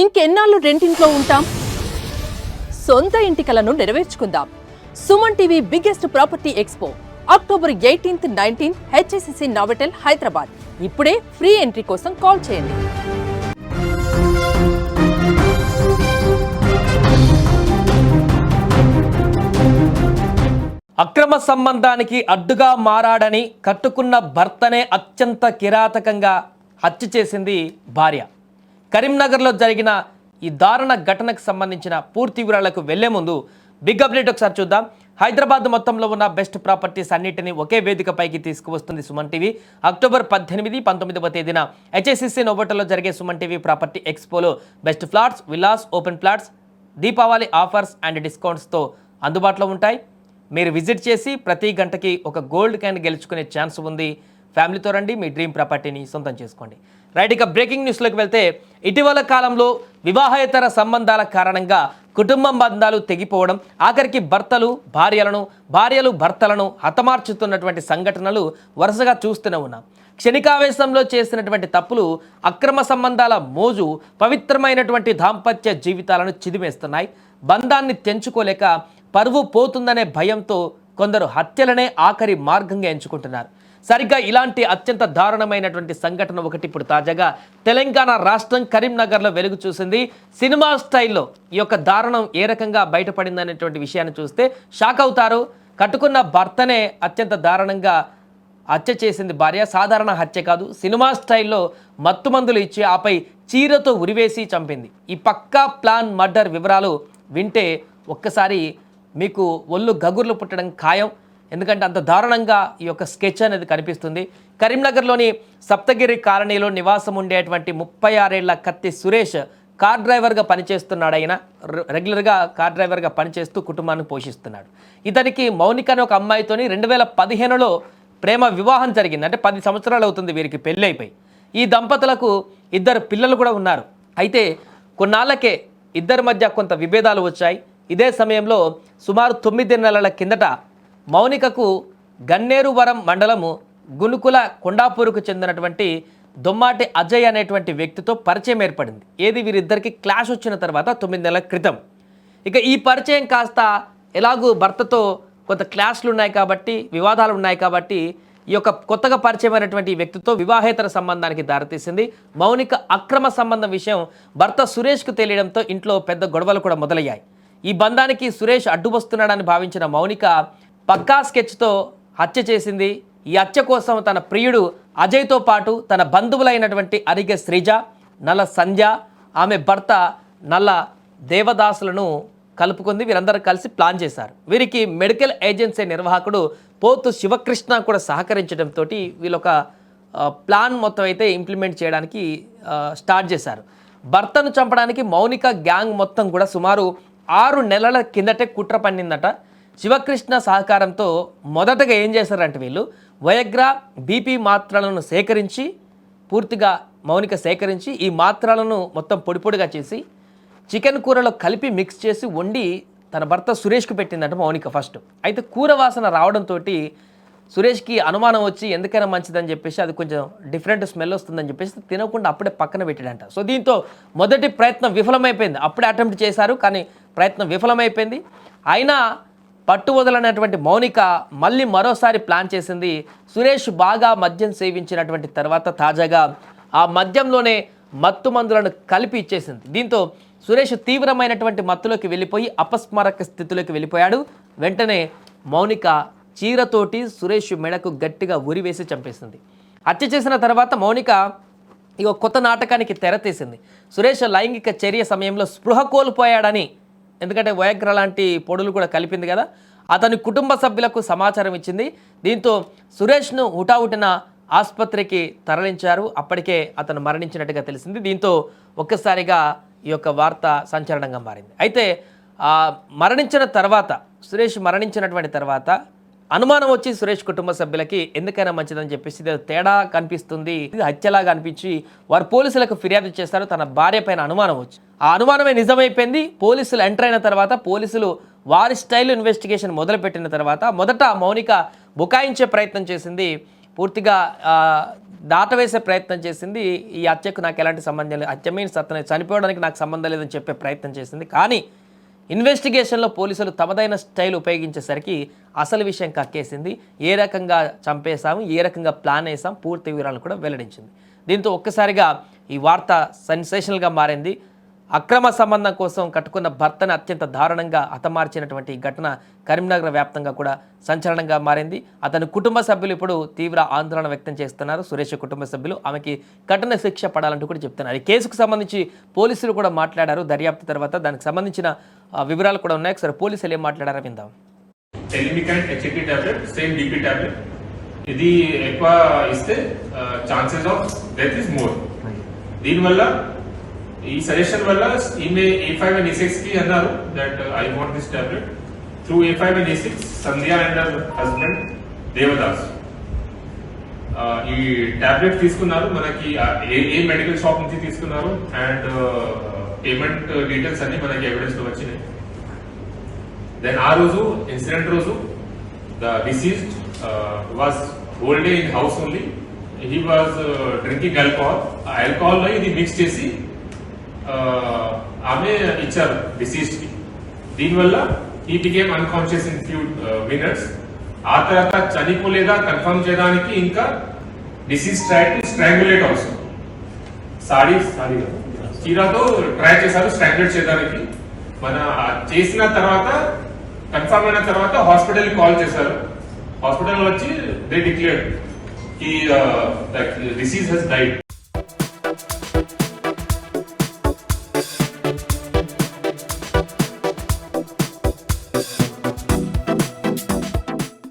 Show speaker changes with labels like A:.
A: ఇంకెన్నాళ్ళు రెంటింట్లో ఉంటాం? సొంత ఇంటి కలను నెరవేర్చుకుందాం. Suman TV biggest property expo October eighteenth nineteenth HSCC Novotel Hyderabad. ఇప్పుడే ఫ్రీ ఎంట్రీ కోసం కాల్ చేయండి.
B: అక్రమ సంబంధానికి అడ్డుగా మారాడని కట్టుకున్న భర్తనే అత్యంత కిరాతకంగా హత్య చేసింది భార్య. కరీంనగర్లో జరిగిన ఈ దారుణ ఘటనకు సంబంధించిన పూర్తి వివరాలకు వెళ్ళే ముందు బిగ్ అప్డేట్ ఒకసారి చూద్దాం. హైదరాబాద్ మొత్తంలో ఉన్న బెస్ట్ ప్రాపర్టీస్ అన్నిటిని ఒకే వేదికపైకి తీసుకువస్తుంది సుమన్ టీవీ. అక్టోబర్ పద్దెనిమిది పంతొమ్మిదవ తేదీన హెచ్ఎస్సిసి నోవోటలో జరిగే Suman TV property ఎక్స్పోలో best flats villas open flats Deepavali offers and డిస్కౌంట్స్తో అందుబాటులో ఉంటాయి. మీరు విజిట్ చేసి ప్రతి గంటకి ఒక గోల్డ్ క్యాన్ గెలుచుకునే ఛాన్స్ ఉంది. ఫ్యామిలీతో రండి మీ డ్రీమ్ ప్రాపర్టీని సొంతం చేసుకోండి. రైట్ ఇక బ్రేకింగ్ న్యూస్లోకి వెళ్తే ఇటీవల కాలంలో వివాహేతర సంబంధాల కారణంగా కుటుంబం బంధాలు తెగిపోవడం ఆఖరికి భర్తలు భార్యలను భార్యలు భర్తలను హతమార్చుతున్నటువంటి సంఘటనలు వరుసగా చూస్తూనే ఉన్నాం. క్షణికావేశంలో చేసినటువంటి తప్పులు అక్రమ సంబంధాల మోజు పవిత్రమైనటువంటి దాంపత్య జీవితాలను చిదిమేస్తున్నాయి. బంధాన్ని తెంచుకోలేక పరువు పోతుందనే భయంతో కొందరు హత్యలనే ఆఖరి మార్గంగా ఎంచుకుంటున్నారు. సరిగ్గా ఇలాంటి అత్యంత దారుణమైనటువంటి సంఘటన ఒకటి ఇప్పుడు తాజాగా తెలంగాణ రాష్ట్రం కరీంనగర్లో వెలుగు చూసింది. సినిమా స్టైల్లో ఈ యొక్క దారుణం ఏ రకంగా బయటపడిందనేటువంటి విషయాన్ని చూస్తే షాక్ అవుతారు. కట్టుకున్న భర్తనే అత్యంత దారుణంగా హత్య చేసింది భార్య. సాధారణ హత్య కాదు సినిమా స్టైల్లో మత్తుమందులు ఇచ్చి ఆపై చీరతో ఉరివేసి చంపింది. ఈ పక్కా ప్లాన్ మర్డర్ వివరాలు వింటే ఒక్కసారి మీకు ఒళ్ళు గగుర్లు పుట్టడం ఖాయం. ఎందుకంటే అంత దారుణంగా ఈ యొక్క స్కెచ్ అనేది కనిపిస్తుంది. కరీంనగర్లోని సప్తగిరి కాలనీలో నివాసం ఉండేటువంటి ముప్పై ఆరేళ్ళ కత్తి సురేష్ కార్ డ్రైవర్గా పనిచేస్తున్నాడు ఆయన. రెగ్యులర్గా కార్ డ్రైవర్గా పనిచేస్తూ కుటుంబాన్ని పోషిస్తున్నాడు. ఇతనికి మౌనిక అనే ఒక అమ్మాయితోని రెండు వేల పదిహేనులో ప్రేమ వివాహం జరిగింది. అంటే పది సంవత్సరాలు అవుతుంది వీరికి పెళ్ళి అయిపోయి. ఈ దంపతులకు ఇద్దరు పిల్లలు కూడా ఉన్నారు. అయితే కొన్నాళ్ళకే ఇద్దరి మధ్య కొంత విభేదాలు వచ్చాయి. ఇదే సమయంలో సుమారు తొమ్మిది నెలల కిందట మౌనికకు గన్నేరువరం మండలము గునుకుల కొండాపూరుకు చెందినటువంటి దొమ్మాటి అజయ్ అనేటువంటి వ్యక్తితో పరిచయం ఏర్పడింది. ఏది వీరిద్దరికి క్లాష్ వచ్చిన తర్వాత తొమ్మిది నెలల క్రితం. ఇక ఈ పరిచయం కాస్త ఎలాగూ భర్తతో కొంత క్లాష్లు ఉన్నాయి కాబట్టి వివాదాలు ఉన్నాయి కాబట్టి ఈ యొక్క కొత్తగా పరిచయమైనటువంటి వ్యక్తితో వివాహేతర సంబంధానికి దారితీసింది. మౌనిక అక్రమ సంబంధం విషయం భర్త సురేష్కు తెలియడంతో ఇంట్లో పెద్ద గొడవలు కూడా మొదలయ్యాయి. ఈ బంధానికి సురేష్ అడ్డు వస్తున్నాడని భావించిన మౌనిక పక్కా స్కెచ్తో హత్య చేసింది. ఈ హత్య కోసం తన ప్రియుడు అజయ్తో పాటు తన బంధువులైనటువంటి అరిగె శ్రీజ నల్ల సంధ్య ఆమె భర్త నల్ల దేవదాసులను కలుపుకుంది. వీరందరూ కలిసి ప్లాన్ చేశారు. వీరికి మెడికల్ ఏజెన్సీ నిర్వాహకుడు పోతు శివకృష్ణ కూడా సహకరించడంతో వీళ్ళొక ప్లాన్ మొత్తం అయితే ఇంప్లిమెంట్ చేయడానికి స్టార్ట్ చేశారు. భర్తను చంపడానికి మౌనిక గ్యాంగ్ మొత్తం కూడా సుమారు ఆరు నెలల కిందటే కుట్ర పన్నిందట. శివకృష్ణ సహకారంతో మొదటగా ఏం చేశారంటే వీళ్ళు వయగ్రా బీపీ మాత్రలను సేకరించి పూర్తిగా మౌనిక సేకరించి ఈ మాత్రలను మొత్తం పొడి పొడిగా చేసి చికెన్ కూరలో కలిపి మిక్స్ చేసి వండి తన భర్త సురేష్కు పెట్టిందంట మౌనిక ఫస్ట్. అయితే కూర వాసన రావడంతో సురేష్కి అనుమానం వచ్చి ఎందుకైనా మంచిదని చెప్పేసి అది కొంచెం డిఫరెంట్ స్మెల్ వస్తుందని చెప్పేసి తినకుండా అప్పుడే పక్కన పెట్టాడంట. సో దీంతో మొదటి ప్రయత్నం విఫలమైపోయింది. అప్పుడే అటెంప్ట్ చేశారు కానీ ప్రయత్నం విఫలమైపోయింది. అయినా పట్టు వదలనటువంటి మౌనిక మళ్ళీ మరోసారి ప్లాన్ చేసింది సురేష్ బాగా మద్యం సేవించినటువంటి తర్వాత తాజాగా ఆ మద్యంలోనే మత్తు మందులను కలిపి ఇచ్చేసింది. దీంతో సురేష్ తీవ్రమైనటువంటి మత్తులోకి వెళ్ళిపోయి అపస్మారక స్థితిలోకి వెళ్ళిపోయాడు. వెంటనే మౌనిక చీరతోటి సురేష్ మెడకు గట్టిగా ఉరివేసి చంపేసింది. హత్య చేసిన తర్వాత మౌనిక ఇక కొత్త నాటకానికి తెరతీసింది. సురేష్ లైంగిక చర్య సమయంలో స్పృహ కోల్పోయాడని ఎందుకంటే వయగ్ర లాంటి పొడులు కూడా కలిపింది కదా. అతని కుటుంబ సభ్యులకు సమాచారం ఇచ్చింది. దీంతో సురేష్ను హుటాహుటిన ఆసుపత్రికి తరలించారు. అప్పటికే అతను మరణించినట్టుగా తెలిసింది. దీంతో ఒక్కసారిగా ఈ యొక్క వార్త సంచలనంగా మారింది. అయితే మరణించిన తర్వాత సురేష్ మరణించినటువంటి తర్వాత అనుమానం వచ్చి సురేష్ కుటుంబ సభ్యులకి ఎందుకైనా మంచిదని చెప్పేసి ఇది తేడా కనిపిస్తుంది ఇది హత్యలాగా అనిపించి వారు పోలీసులకు ఫిర్యాదు చేస్తారు తన భార్య పైన అనుమానం వచ్చి. ఆ అనుమానమే నిజమైపోయింది పోలీసులు ఎంటర్ అయిన తర్వాత పోలీసులు వారి స్టైల్ ఇన్వెస్టిగేషన్ మొదలుపెట్టిన తర్వాత మొదట మౌనిక బుకాయించే ప్రయత్నం చేసింది పూర్తిగా దాటవేసే ప్రయత్నం చేసింది ఈ హత్యకు నాకు ఎలాంటి సంబంధం లేదు హత్య మీన్స్ అతను చనిపోవడానికి నాకు సంబంధం లేదని చెప్పే ప్రయత్నం చేసింది. కానీ ఇన్వెస్టిగేషన్లో పోలీసులు తమదైన స్టైల్ ఉపయోగించేసరికి అసలు విషయం కక్కేసింది. ఏ రకంగా చంపేశాము ఏ రకంగా ప్లాన్ వేసాం పూర్తి వివరాలు కూడా వెల్లడించింది. దీంతో ఒక్కసారిగా ఈ వార్త సెన్సేషనల్గా మారింది. అక్రమ సంబంధం కోసం కట్టుకున్న భర్తను అత్యంత దారుణంగా హతమార్చినటువంటి ఈ ఘటన కరీంనగర్ వ్యాప్తంగా కూడా సంచలనంగా మారింది. అతని కుటుంబ సభ్యులు ఇప్పుడు తీవ్ర ఆందోళన వ్యక్తం చేస్తున్నారు. సురేష్ కుటుంబ సభ్యులు ఆమెకి కఠిన శిక్ష పడాలంటూ కూడా చెప్తున్నారు. ఈ కేసుకు సంబంధించి పోలీసులు కూడా మాట్లాడారు. దర్యాప్తు తర్వాత దానికి సంబంధించిన వివరాలు కూడా ఉన్నాయి. ఒకసారి పోలీసులు ఏం మాట్లాడారో విందాం.
C: ఇది ఎక్కువ ఇస్తే chances of death is more దీనివల్ల ఈ సజెషన్ వల్ల ఈమె ఏ ఫైవ్ అండ్ ఏ సిక్స్కి అన్నారు that I want this tablet through A five and A six Sandhya and husband Devadas ఈ టాబ్లెట్ తీసుకున్నారు. మనకి ఏ ఏ మెడికల్ షాప్ నుంచి తీసుకున్నారు? అండ్ పేమెంట్ డీటెయిల్స్ అన్ని మనకి ఎవిడెన్స్లో వచ్చినాయి. దెన్ ఆ రోజు ఇన్సిడెంట్ రోజు the deceased was whole day in house only he was drinking alcohol ఆ ఆల్కహాల్ uh, లో ఇది మిక్స్ చేసి ఆమె ఇచ్చారు డిసీజ్కి. దీనివల్ల ఈ became unconscious in few minutes ఆ తర్వాత చనిపోలేదా కన్ఫర్మ్ చేయడానికి ఇంకా డిసీజ్ ట్రై టు స్ట్రాంగులేట్ అవసరం సారీ సారీ. చీరాతో ట్రై చేశారు స్ట్రాంగులేట్ చేయడానికి. మన చేసిన తర్వాత కన్ఫర్మ్ అయిన తర్వాత హాస్పిటల్ కాల్ చేశారు. హాస్పిటల్ వచ్చి దే డిక్లేర్ ఈ డిసీజ్ హెస్ డైట్